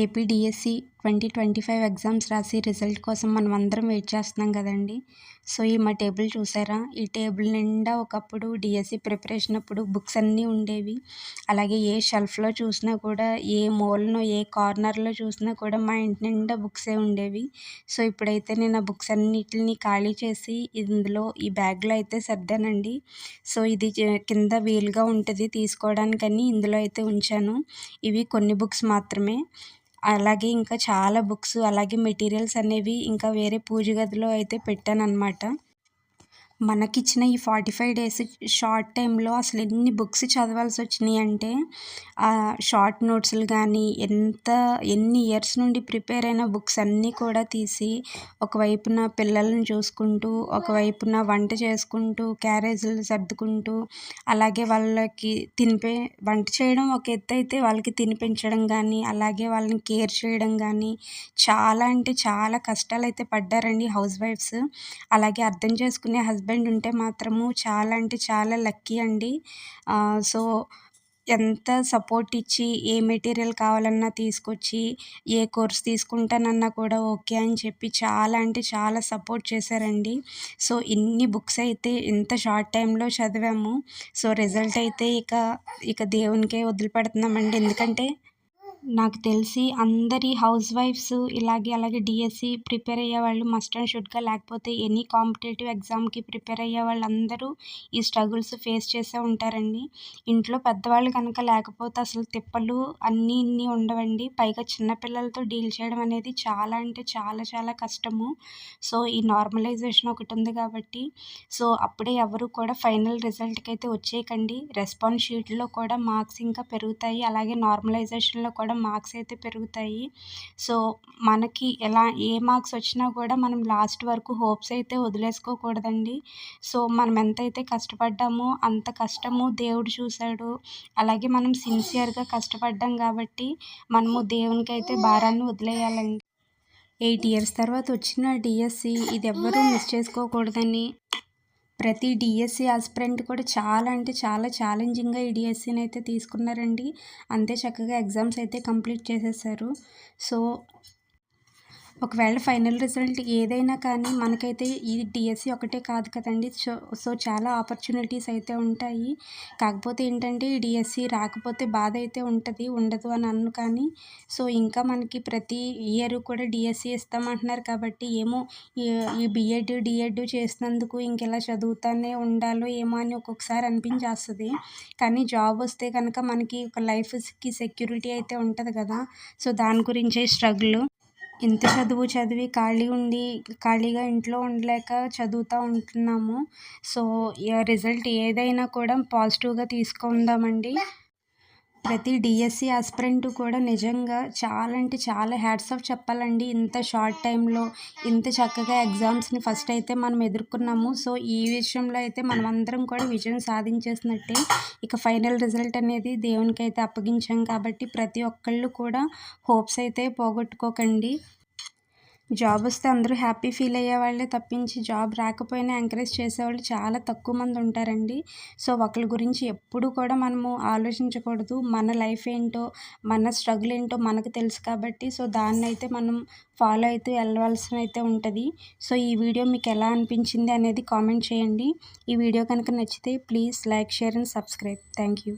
AP DSC twenty twenty five exams రాసి result కోసం మనం అందరం వెయిట్ చేస్తున్నాం కదండి. సో ఈ మా టేబుల్ చూసారా? ఈ టేబుల్ నిండా ఒకప్పుడు డిఎస్సి ప్రిపరేషన్ అప్పుడు బుక్స్ అన్నీ ఉండేవి. అలాగే ఏ షెల్ఫ్లో చూసినా కూడా ఏ మూలను ఏ కార్నర్లో చూసినా కూడా మా ఇంటి నిండా బుక్సే ఉండేవి. సో ఇప్పుడైతే నేను ఆ బుక్స్ అన్నిటిని ఖాళీ చేసి ఇందులో ఈ బ్యాగ్లో అయితే సర్దానండి. సో ఇది కింద వీలుగా ఉంటుంది తీసుకోవడానికని ఇందులో అయితే ఉంచాను. ఇవి కొన్ని బుక్స్ మాత్రమే. అలాగే ఇంకా చాలా బుక్స్ అలాగే మెటీరియల్స్ అనేవి ఇంకా వేరే పూజ గదిలో అయితే పెట్టాను అన్నమాట మనకిచ్చిన ఈ ఫార్టీ ఫైవ్ డేస్ షార్ట్ టైంలో అసలు ఎన్ని బుక్స్ చదవాల్సి వచ్చినాయి అంటే షార్ట్ నోట్స్లు కానీ ఎంత ఎన్ని ఇయర్స్ నుండి ప్రిపేర్ అయిన బుక్స్ అన్నీ కూడా తీసి ఒకవైపున పిల్లలను చూసుకుంటూ ఒకవైపున వంట చేసుకుంటూ క్యారేజీలు సర్దుకుంటూ అలాగే వాళ్ళకి తినిపే వంట చేయడం ఒక ఎత్తు అయితే వాళ్ళకి తినిపించడం కానీ అలాగే వాళ్ళని కేర్ చేయడం కానీ చాలా అంటే చాలా కష్టాలు అయితే పడ్డారండి హౌస్ వైఫ్స్. అలాగే అర్థం చేసుకునే హస్బెండ్ హస్బెండ్ ఉంటే మాత్రము చాలా అంటే చాలా లక్కీ అండి. సో ఎంత సపోర్ట్ ఇచ్చి ఏ మెటీరియల్ కావాలన్నా తీసుకొచ్చి ఏ కోర్స్ తీసుకుంటానన్నా కూడా ఓకే అని చెప్పి చాలా అంటే చాలా సపోర్ట్ చేశారండి. సో ఇన్ని బుక్స్ అయితే ఇంత షార్ట్ టైంలో చదివాము. సో రిజల్ట్ అయితే ఇక ఇక దేవునికే వదిలిపెడుతున్నామండి. ఎందుకంటే నాకు తెలిసి అందరి హౌస్ వైఫ్స్ ఇలాగే అలాగే డిఎస్సి ప్రిపేర్ అయ్యే వాళ్ళు మస్ట్ అండ్ షుడ్గా లేకపోతే ఎనీ కాంపిటేటివ్ ఎగ్జామ్కి ప్రిపేర్ అయ్యే వాళ్ళందరూ ఈ స్ట్రగుల్స్ ఫేస్ చేసే ఉంటారండి. ఇంట్లో పెద్దవాళ్ళు కనుక లేకపోతే అసలు తిప్పలు అన్నీ ఇన్ని ఉండవండి. పైగా చిన్నపిల్లలతో డీల్ చేయడం అనేది చాలా అంటే చాలా చాలా కష్టము. సో ఈ నార్మలైజేషన్ ఒకటి ఉంది కాబట్టి. సో అప్పుడే ఎవరు కూడా ఫైనల్ రిజల్ట్కి అయితే వచ్చేయకండి. రెస్పాన్స్ షీట్లో కూడా మార్క్స్ ఇంకా పెరుగుతాయి. అలాగే నార్మలైజేషన్లో కూడా మార్క్స్ అయితే పెరుగుతాయి. సో మనకి ఎలా ఏ మార్క్స్ వచ్చినా కూడా మనం లాస్ట్ వరకు హోప్స్ అయితే వదిలేసుకోకూడదండి. సో మనం ఎంతైతే కష్టపడ్డామో అంత కష్టము దేవుడు చూశాడు. అలాగే మనం సిన్సియర్గా కష్టపడ్డాం కాబట్టి మనము దేవునికి అయితే భారాన్ని వదిలేయాలండి. ఎయిట్ ఇయర్స్ తర్వాత వచ్చిన డిఎస్సి ఇది ఎవ్వరూ మిస్ చేసుకోకూడదని ప్రతి డిఎస్సి ఆస్పిరెంట్ కూడా చాలా అంటే చాలా ఛాలెంజింగ్గా ఈ డిఎస్సిని అయితే తీసుకున్నారండి. అంతే చక్కగా ఎగ్జామ్స్ అయితే కంప్లీట్ చేసేసారు. సో ఒకవేళ ఫైనల్ రిజల్ట్ ఏదైనా కానీ మనకైతే ఈ డిఎస్సి ఒకటే కాదు కదండి. సో సో చాలా ఆపర్చునిటీస్ అయితే ఉంటాయి. కాకపోతే ఏంటంటే ఈ డిఎస్సి రాకపోతే బాధ అయితే ఉంటుంది ఉండదు అని అన్ను కానీ. సో ఇంకా మనకి ప్రతి ఇయర్ కూడా డిఎస్సి ఇస్తామంటున్నారు కాబట్టి ఏమో ఈ బిఎడ్ డిఎడ్ చేసినందుకు ఇంకెలా చదువుతానే ఉండాలో ఏమో అని ఒక్కొక్కసారి అనిపించేస్తుంది. కానీ జాబ్ వస్తే కనుక మనకి ఒక లైఫ్కి సెక్యూరిటీ అయితే ఉంటుంది కదా. సో దాని గురించే స్ట్రగుల్. ఇంత చదువు చదివి ఖాళీ ఉండి ఖాళీగా ఇంట్లో ఉండలేక చదువుతూ ఉంటున్నాము. సో రిజల్ట్ ఏదైనా కూడా పాజిటివ్గా తీసుకుందామండి. ప్రతి డిఎస్సి ఆస్పిరెంట్ కూడా నిజంగా చాలా అంటే చాలా హ్యాట్స్ ఆఫ్ చెప్పాలండి. ఇంత షార్ట్ టైంలో ఇంత చక్కగా ఎగ్జామ్స్ని ఫస్ట్ అయితే మనం ఎదుర్కొన్నాము. సో ఈ విషయంలో అయితే మనం అందరం కూడా విజయం సాధించేసినట్టే. ఇక ఫైనల్ రిజల్ట్ అనేది దేవునికి అయితే అప్పగించాం కాబట్టి ప్రతి ఒక్కళ్ళు కూడా హోప్స్ అయితే పోగొట్టుకోకండి. జాబ్ వస్తే అందరూ హ్యాపీ ఫీల్ అయ్యే వాళ్ళే తప్పించి జాబ్ రాకపోయినా ఎంకరేజ్ చేసేవాళ్ళు చాలా తక్కువ మంది ఉంటారండి. సో ఒకరి గురించి ఎప్పుడు కూడా మనము ఆలోచించకూడదు. మన లైఫ్ ఏంటో మన స్ట్రగుల్ ఏంటో మనకు తెలుసు కాబట్టి సో దాన్ని అయితే మనం ఫాలో అయితే వెళ్ళవలసిన అయితే ఉంటుంది. సో ఈ వీడియో మీకు ఎలా అనిపించింది అనేది కామెంట్ చేయండి. ఈ వీడియో కనుక నచ్చితే please like share and subscribe. Thank you.